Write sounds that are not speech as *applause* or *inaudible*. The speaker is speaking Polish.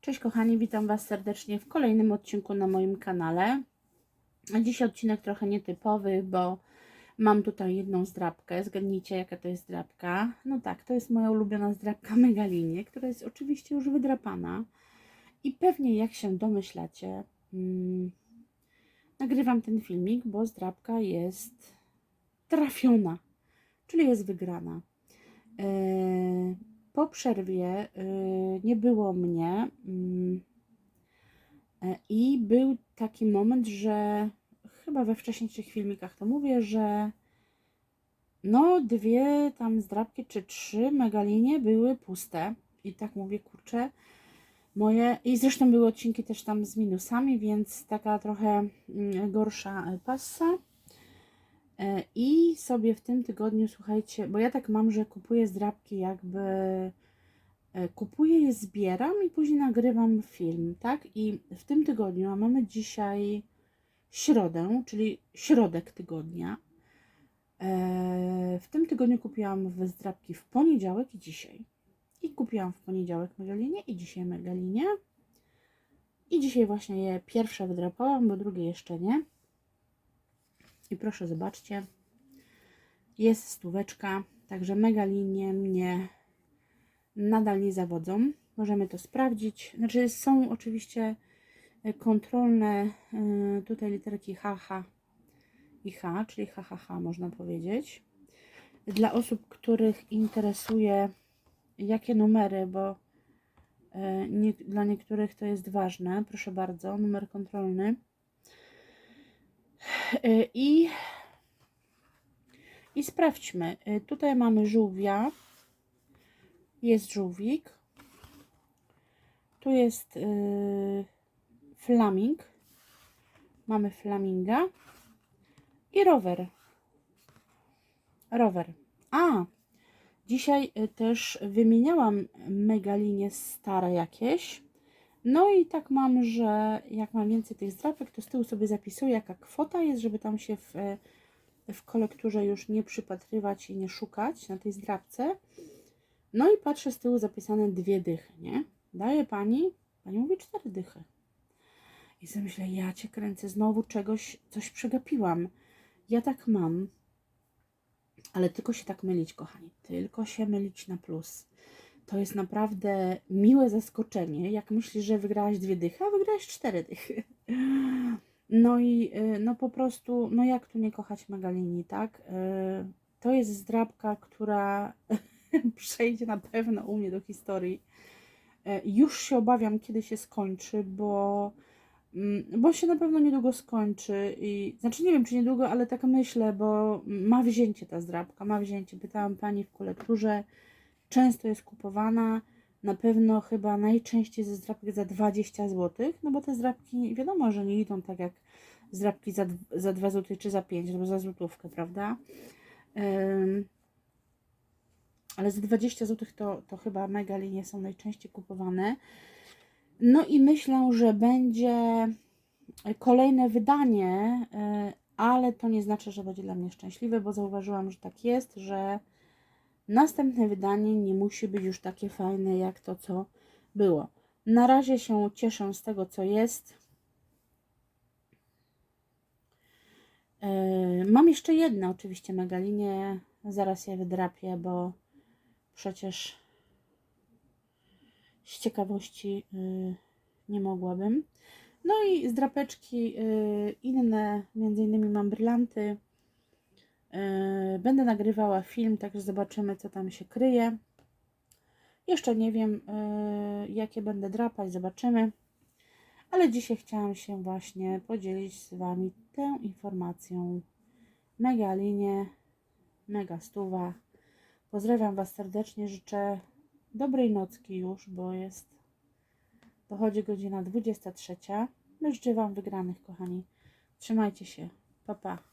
Cześć kochani, witam Was serdecznie w kolejnym odcinku na moim kanale. Dzisiaj odcinek trochę nietypowy, bo mam tutaj jedną zdrabkę. Zgadnijcie jaka to jest zdrabka. No tak, to jest moja ulubiona zdrabka Megalinie, która jest oczywiście już wydrapana. I pewnie jak się domyślacie, mm, nagrywam ten filmik, bo zdrabka jest trafiona, czyli jest wygrana. Yy, po przerwie yy, nie było mnie mm, e, i był taki moment, że chyba we wcześniejszych filmikach to mówię, że no dwie tam zdrabki czy trzy megalinie były puste i tak mówię, kurczę, moje i zresztą były odcinki też tam z minusami, więc taka trochę mm, gorsza passa. I sobie w tym tygodniu, słuchajcie, bo ja tak mam, że kupuję zdrabki jakby e, kupuję je, zbieram i później nagrywam film, tak? I w tym tygodniu, a mamy dzisiaj środę, czyli środek tygodnia. e, W tym tygodniu kupiłam zdrabki w poniedziałek i dzisiaj. I kupiłam w poniedziałek Megalinie i dzisiaj Megalinie. I dzisiaj właśnie je pierwsze wydrapałam, bo drugie jeszcze nie. I proszę zobaczcie, jest stóweczka, także mega linie mnie nadal nie zawodzą. Możemy to sprawdzić. Znaczy są oczywiście e, kontrolne e, tutaj literki HH i H, czyli HHH można powiedzieć. Dla osób, których interesuje jakie numery, bo e, nie, dla niektórych to jest ważne, proszę bardzo, numer kontrolny. I, I sprawdźmy. Y, Tutaj mamy żółwia. Jest żółwik. Tu jest yy, flaming. Mamy flaminga. I rower. Rower. A! Dzisiaj y, też wymieniałam megalinie stare jakieś. No i tak mam, że jak mam więcej tych zdrapek, to z tyłu sobie zapisuję, jaka kwota jest, żeby tam się w, w kolekturze już nie przypatrywać i nie szukać na tej zdrapce. No i patrzę z tyłu zapisane dwie dychy, nie? Daje pani, pani mówi cztery dychy. I sobie myślę, ja cię kręcę, znowu czegoś, coś przegapiłam. Ja tak mam, ale tylko się tak mylić, kochani, tylko się mylić na plus to jest naprawdę miłe zaskoczenie, jak myślisz, że wygrałaś dwie dychy, a wygrałaś cztery dychy. No i y, no po prostu, no jak tu nie kochać Magalini, tak? Y, To jest zdrabka, która *laughs* przejdzie na pewno u mnie do historii. Y, Już się obawiam, kiedy się skończy, bo, mm, bo się na pewno niedługo skończy. I, znaczy nie wiem, czy niedługo, ale tak myślę, bo ma wzięcie ta zdrabka, ma wzięcie. Pytałam pani w kolekturze, często jest kupowana, na pewno chyba najczęściej ze zdrabek za 20 zł, no bo te zdrabki wiadomo, że nie idą tak jak zdrabki za, za 2 zł czy za 5, albo za złotówkę, prawda? Ym, ale za 20 zł to, to chyba mega linie są najczęściej kupowane. No i myślę, że będzie kolejne wydanie, yy, ale to nie znaczy, że będzie dla mnie szczęśliwe, bo zauważyłam, że tak jest, że następne wydanie nie musi być już takie fajne jak to, co było. Na razie się cieszę z tego, co jest. Yy, Mam jeszcze jedno oczywiście megalinie. Zaraz je wydrapię, bo przecież z ciekawości yy, nie mogłabym. No i z drapeczki yy, inne, między innymi mam brylanty. Yy, Będę nagrywała film, także zobaczymy, co tam się kryje. Jeszcze nie wiem, yy, jakie będę drapać, zobaczymy. Ale dzisiaj chciałam się właśnie podzielić z Wami tą informacją. Mega linie, mega stuwa. Pozdrawiam Was serdecznie, życzę dobrej nocki już, bo jest, dochodzi godzina 23. Życzę Wam wygranych, kochani. Trzymajcie się. Pa, pa.